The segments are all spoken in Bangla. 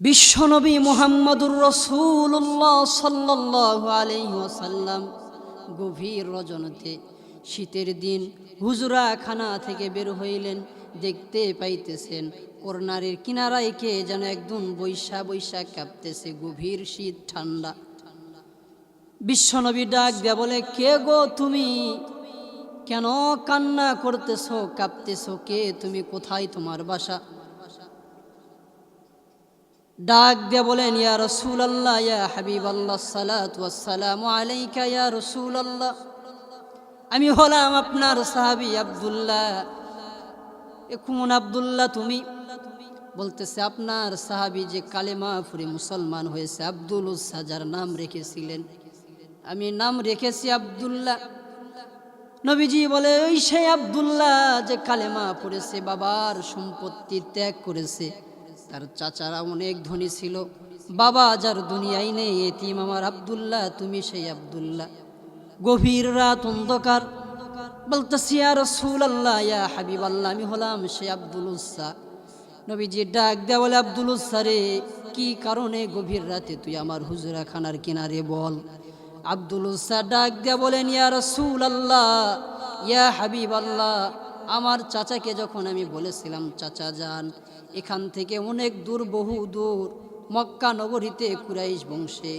বিশ্বনবী মুহাম্মদুর রসুল্লাহ সাল্লাহ আলহিহাসাল্লাম গভীর রজনতে শীতের দিন হুজুরা খানা থেকে বের হইলেন, দেখতে পাইতেছেন কর্নারের কিনারায় কে যেন একদম বৈশা বৈশা কাঁপতেছে গভীর শীত ঠান্ডা। বিশ্বনবী ডাক দেয়া বলে, কে গো তুমি? কেন কান্না করতেছো, কাঁপতেছো? কে তুমি? কোথায় তোমার বাসা? ডাক দিয়ে বলেন, ইয়া রসুল আল্লাহ ইয়া হাবিব আল্লাহ সালাত ওয়াসালাম আলাইকা, ইয়া রসুল আল্লাহ আমি হলাম আপনার সাহাবি আবদুল্লাহ। এখন আবদুল্লাহ, তুমি? বলতেছে, আপনার সাহাবি যে কালেমা ফুরে মুসলমান হয়েছে, আব্দুল সাজার নাম রেখেছিলেন। আমি নাম রেখেছি আবদুল্লাহ। নবীজি বলে, ওই সেই আবদুল্লাহ যে কালেমা পড়েছে, বাবার সম্পত্তি ত্যাগ করেছে। তার চাচারা অনেক ধনী ছিল। বাবা যার দুনিয়ায় নেই, এতিম আমার আবদুল্লাহ, তুমি সেই আবদুল্লাহ। গভীর রাত অন্ধকার। বলতেছি আর রসুল আল্লাহ ইয়া হাবিব আল্লাহ আমি হলাম সে আব্দুল উৎসা। নবীজি ডাক দেয়া বলে, আব্দুল উৎসা রে, কি কারণে গভীর রাতে তুই আমার হুজুরা খানার কিনারে বল? আব্দুল উৎসা ডাক দেয়া বলেন, ইয়া রসুল আল্লাহ ইয়া হাবিব আল্লাহ আমার চাচাকে যখন আমি বলেছিলাম, চাচা যান, এখান থেকে অনেক দূর, বহু দূর, মক্কা নগরীতে কুরাইশ বংশে।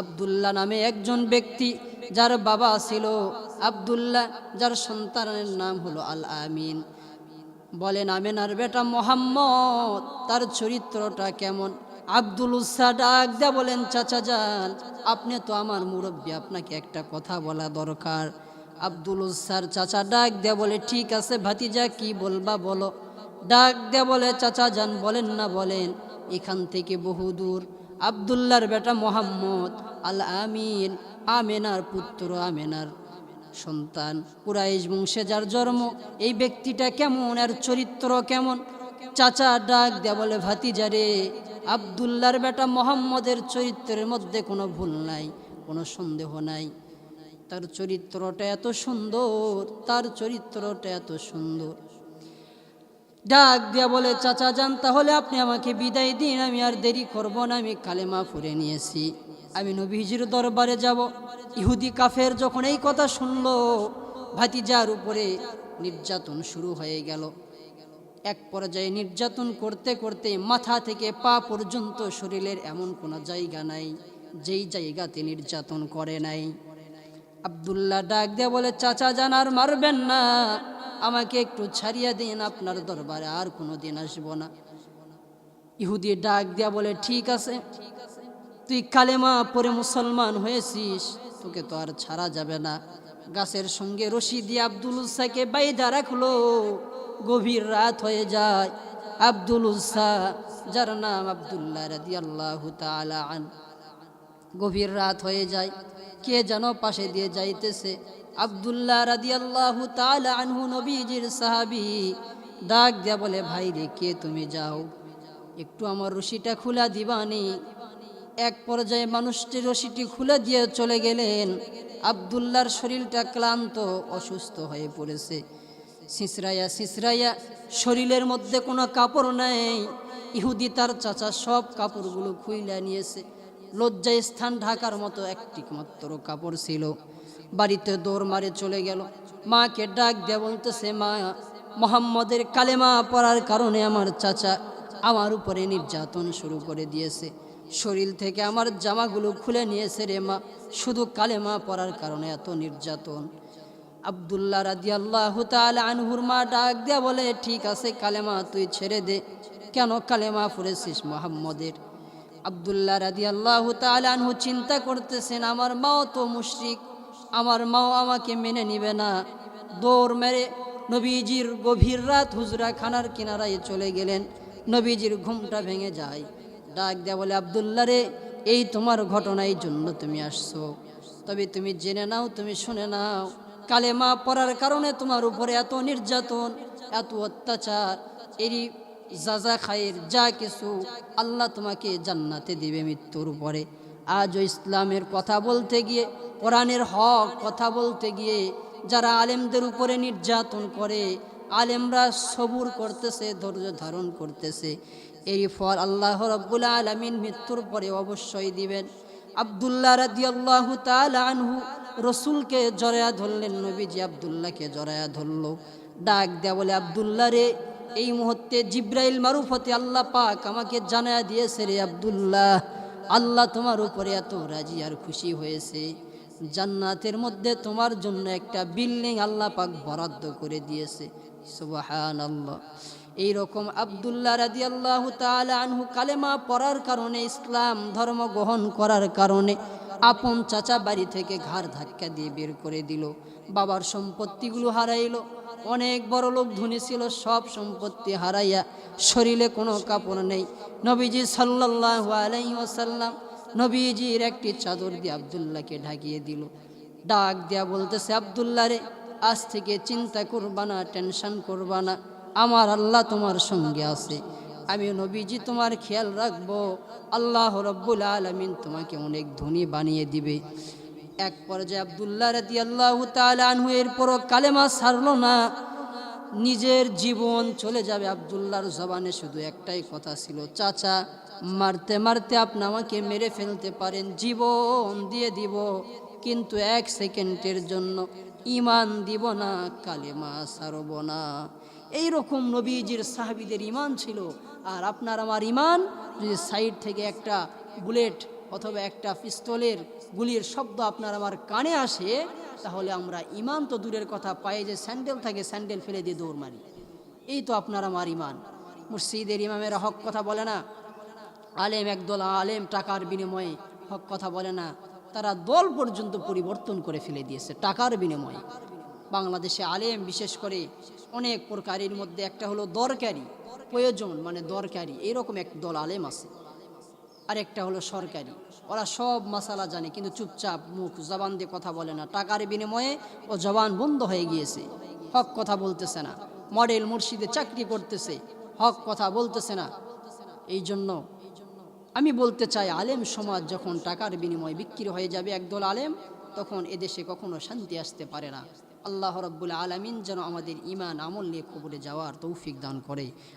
আবদুল্লাহ নামে একজন ব্যক্তি, যার বাবা ছিল আবদুল্লাহ, যার সন্তানের নাম হলো আল আমিন। বলেন, আমেনার বেটা মোহাম্মদ, তার চরিত্রটা কেমন? আব্দুল উৎসা ডাক বলেন, চাচা যান, আপনি তো আমার মুরব্বী, আপনাকে একটা কথা বলা দরকার। আব্দুল উৎসার চাচা ডাক দেয়া বলে, ঠিক আছে ভাতিজা, কি বলবা বলো? ডাক দেয়া বলে, চাচা যান, বলেন না, বলেন। এখান থেকে বহু দূর। আবদুল্লার বেটা মোহাম্মদ আল আমিন আমেনার পুত্র আমেনার সন্তান। কুরাইশ বংশে যার জন্ম, এই ব্যক্তিটা কেমন? আর চরিত্র কেমন? চাচা ডাক দেয়া বলে ভাতিজারে আবদুল্লার বেটা মোহাম্মদের চরিত্রের মধ্যে কোনো ভুল নাই, কোনো সন্দেহ নাই। তার চরিত্রটা এত সুন্দর, তার চরিত্রটা এত সুন্দর। ডাক দিয়া বলে, চাচা যান, তাহলে আপনি আমাকে বিদায় দিন, আমি আর দেরি করব না, আমি কালেমা ফুরে নিয়েছি। আমি নবীজির দরবারে যাব। ইহুদি কাফের যখন এই কথা শুনলো, ভাতিজার উপরে নির্যাতন শুরু হয়ে গেল। এক পর্যায়ে নির্যাতন করতে করতে মাথা থেকে পা পর্যন্ত শরীরের এমন কোনো জায়গা নাই, যেই জায়গাতে নির্যাতন করে নাই। আবদুল্লাহ ডাক দিয়ে বলে, চাচা জানার মারবেন না। আমাকে একটু ছাড়িয়ে দিন, আপনার দরবারে আর কোনো দিন আসব না। ইহুদি ডাক দিয়া বলে, ঠিক আছে, তুই কালেমা পরে মুসলমান হয়েছিস, তোকে তো আর ছাড়া যাবে না। গাছের সঙ্গে রশি দিয়ে আব্দুল উৎসাকে বাইদা রাখল। গভীর রাত হয়ে যায়। আব্দুল উৎসা যার নাম আবদুল্লাহ রাদি আল্লাহ আন গভীর রাত হয়ে যায়। কে যেন পাশে দিয়ে যাইতেছে। আবদুল্লাহ রাদি আল্লাহ আনহু নবীজির সাহাবি ডাক দিয়া বলে, ভাই রে, কে তুমি? যাও। একটু আমার রশিটা খুলা দিবানি। এক পর্যায়ে মানুষটি রশিটি খুলে দিয়ে চলে গেলেন। আবদুল্লার শরীরটা ক্লান্ত, অসুস্থ হয়ে পড়েছে। সিসরাইয়া সিসরাইয়া, শরীরের মধ্যে কোনো কাপড় নেই। ইহুদি তার চাচা সব কাপড়গুলো খুইলা নিয়েছে। লজ্জায় স্থান ঢাকার মতো একটি মাত্র কাপড় ছিল। বাড়িতে দৌড় মারে চলে গেল। মাকে ডাক দিয়ে বলতেছে, মা, মোহাম্মদের কালেমা পড়ার কারণে আমার চাচা আমার উপরে নির্যাতন শুরু করে দিয়েছে। শরীর থেকে আমার জামাগুলো খুলে নিয়েছে রে মা, শুধু কালেমা পড়ার কারণে এত নির্যাতন। আবদুল্লাহ রাদি আল্লাহ আনহুর মা ডাক দিয়া বলে, ঠিক আছে কালেমা তুই ছেড়ে দে। কেন কালেমা পড়েছিস মোহাম্মদের? আবদুল্লাহ রাদি আল্লাহ আনহু চিন্তা করতেছেন, আমার মাও তো মুশরিক, আমার মাও আমাকে মেনে নিবে না। দৌড় মেরে নবীজির গভীর রাত হুজরা খানার কিনারায় চলে গেলেন। নবীজির ঘুমটা ভেঙে যায়। ডাক দেয়া বলে আবদুল্লা রে, এই তোমার ঘটনার জন্য তুমি আসছো। তবে তুমি জেনে নাও, তুমি শুনে নাও। কালে মা পড়ার কারণে তোমার উপরে এত নির্যাতন, এত অত্যাচার, এরই যাজা খায়ের যা কিছু আল্লাহ তোমাকে জান্নাতে দিবে মৃত্যুর পরে। আজও ইসলামের কথা বলতে গিয়ে, কোরআনের হক কথা বলতে গিয়ে যারা আলেমদের উপরে নির্যাতন করে, আলেমরা সবুর করতেছে, ধৈর্য ধারণ করতেছে, এই ফল আল্লাহ রব্বুল আলমিন মৃত্যুর পরে অবশ্যই দিবেন। আবদুল্লাহ রাদিয়াল্লাহু তাআলা আনহু রসুলকে জরায়া ধরলেন, নবীজি আবদুল্লাহকে জরায়া ধরল। ডাক দেয়া বলে, আবদুল্লাহ রে এই মুহূর্তে জিব্রাইল মারুফতে আল্লাহ পাক আমাকে জানায়া দিয়েছে রে আবদুল্লাহ। আল্লাহ তোমার উপরে এত রাজি আর খুশি হয়েছে। জান্নাতের মধ্যে তোমার জন্য একটা বিল্ডিং আল্লাহ পাক বরাদ্দ করে দিয়েছে। সুবাহান আল্লাহ এইরকম আবদুল্লাহ রাজি আল্লাহ আনহু কালেমা পড়ার কারণে, ইসলাম ধর্ম গ্রহণ করার কারণে আপন চাচা বাড়ি থেকে ঘাড় ধাক্কা দিয়ে বের করে দিল। বাবার সম্পত্তিগুলো হারাইলো। অনেক বড় লোক ধনী ছিল, সব সম্পত্তি হারাইয়া শরীরে কোনো কাপড় নেই। নবীজি সাল্লাহ আলাইসাল্লাম নবীজির একটি চাদর দিয়ে আবদুল্লাহকে ঢাকিয়ে দিল। ডাক দেয়া বলতেছে, আবদুল্লাহ রে, আজ থেকে চিন্তা করবা না, টেনশন করবা না। আমার আল্লাহ তোমার সঙ্গে আছে। আমি নবীজি তোমার খেয়াল রাখব। আল্লাহ রব্বুল আলমিন তোমাকে অনেক ধনী বানিয়ে দিবে। এক পর্যায়ে আবদুল্লাহ রাদি আল্লাহ আনহু এরপরও কালেমা ছাড়লো না। নিজের জীবন চলে যাবে আবদুল্লাহর জবানে। শুধু একটাই কথা ছিল, চাচা, মারতে মারতে আপনি আমাকে মেরে ফেলতে পারেন, জীবন দিয়ে দিব। কিন্তু এক সেকেন্ডের জন্য ইমান দিব না, কালেমা সারব না। এইরকম নবীজির সাহাবিদের ইমান ছিল। আর আপনার আমার ইমান যদি সাইড থেকে একটা বুলেট অথবা একটা পিস্তলের গুলির শব্দ আপনার আমার কানে আসে, তাহলে আমরা ইমান তো দূরের কথা পাই যে স্যান্ডেল থাকে, স্যান্ডেল ফেলে দিয়ে দৌড় মারি। এই তো আপনার আমার ইমান মুর্শিদের ইমামের হক কথা বলে না। আলেম একদল আলেম টাকার বিনিময়ে হক কথা বলে না। তারা দল পর্যন্ত পরিবর্তন করে ফেলে দিয়েছে, টাকার বিনিময়ে। বাংলাদেশে আলেম, বিশেষ করে অনেক প্রকারের মধ্যে একটা হলো দরকারি, প্রয়োজন মানে দরকারি, এরকম এক দল আলেম আছে। আর একটা হলো সরকারি, ওরা সব মশালা জানে কিন্তু চুপচাপ মুখ জবান দিয়ে কথা বলে না। টাকার বিনিময়ে ও জবান বন্ধ হয়ে গিয়েছে। হক কথা বলতেছে না। মডেল মুর্শিদে চাকরি করতেছে, হক কথা বলতেছে না। এই জন্য আমি বলতে চাই, আলেম সমাজ যখন টাকার বিনিময়ে বিক্রি হয়ে যাবে একদল আলেম, তখন এদেশে কখনো শান্তি আসতে পারে না। আল্লাহ রব্বুল আলমিন যেন আমাদের ইমান আমল নিয়ে কবরে যাওয়ার তৌফিক দান করে।